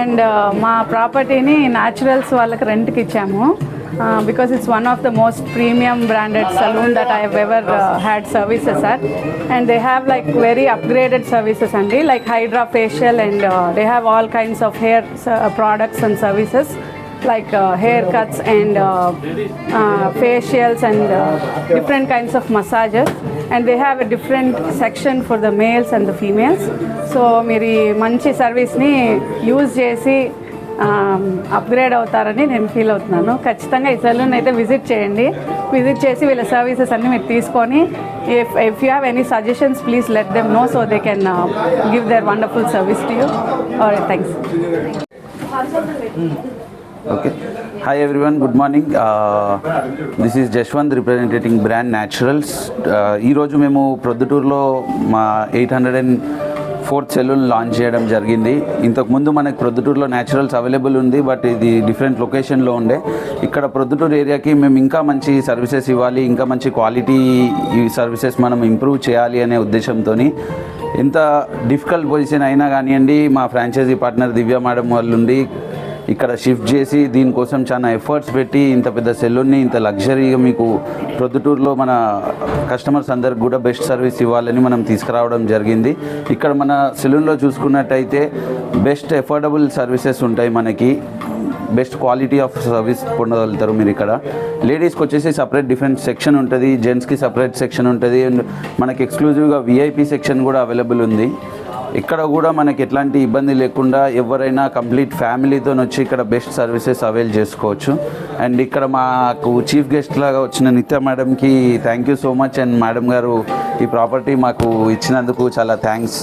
And మా ప్రాపర్టీని naturals వాళ్ళకి రెంట్కి ఇచ్చాము. Because it's one of the most premium branded salon that I ever had services sir and they have like very upgraded services అండి like hydra facial and they have all kinds of hair products and services like uh, haircuts and uh, uh, facials and uh, different kinds of massages. And different section for the males and the males so మీరు ఈ మంచి సర్వీస్ని use చేసి um, upgrade అవుతారని నేను feel అవుతున్నాను. ఖచ్చితంగా ఈ సెలూన్ అయితే విజిట్ చేయండి. విజిట్ చేసి వీళ్ళ సర్వీసెస్ అన్నీ మీరు తీసుకొని if if you have any suggestions please let them know so they can give their wonderful service to you thanks okay hi everyone good morning this is Jashwant representing brand Naturals ఈరోజు మేము ప్రొద్దుటూరులో మా eight hundred and fourth salon launch చేయడం జరిగింది. ఇంతకుముందు మనకి ప్రొద్దుటూరులో Naturals available ఉంది బట్ ఇది డిఫరెంట్ లొకేషన్లో ఉండే. ఇక్కడ ప్రొద్దుటూరు ఏరియాకి మేము ఇంకా మంచి సర్వీసెస్ ఇవ్వాలి ఇంకా మంచి క్వాలిటీ ఈ సర్వీసెస్ మనం ఇంప్రూవ్ చేయాలి అనే ఉద్దేశంతో ఎంత డిఫికల్ట్ పొజిషన్ అయినా కానివ్వండి మా ఫ్రాంచైజీ పార్ట్నర్ దివ్య మేడం వాళ్ళుండి ఇక్కడ షిఫ్ట్ చేసి దీనికోసం చాలా ఎఫర్ట్స్ పెట్టి ఇంత పెద్ద సెలూన్ని ఇంత లగ్జరీగా మీకు ప్రొద్దుటూరులో మన కస్టమర్స్ అందరికి కూడా బెస్ట్ సర్వీస్ ఇవ్వాలని మనం తీసుకురావడం జరిగింది. ఇక్కడ మన సెలూన్లో చూసుకున్నట్టయితే బెస్ట్ ఎఫోర్డబుల్ సర్వీసెస్ ఉంటాయి మనకి. బెస్ట్ క్వాలిటీ ఆఫ్ సర్వీస్ పొందగలుగుతారు మీరు ఇక్కడ. లేడీస్కి వచ్చేసి సపరేట్ డిఫరెంట్ సెక్షన్ ఉంటుంది. జెంట్స్కి సపరేట్ సెక్షన్ ఉంటుంది. అండ్ మనకి ఎక్స్క్లూజివ్గా విఐపి సెక్షన్ కూడా అవైలబుల్ ఉంది. ఇక్కడ కూడా మనకి ఎట్లాంటి ఇబ్బంది లేకుండా ఎవరైనా కంప్లీట్ ఫ్యామిలీతో వచ్చి ఇక్కడ బెస్ట్ సర్వీసెస్ అవైల్ చేసుకోవచ్చు. అండ్ ఇక్కడ మాకు చీఫ్ గెస్ట్ లాగా వచ్చిన నిత్య మేడంకి thank you so much and madam గారు ఈ ప్రాపర్టీ మాకు ఇచ్చినందుకు చాలా థ్యాంక్స్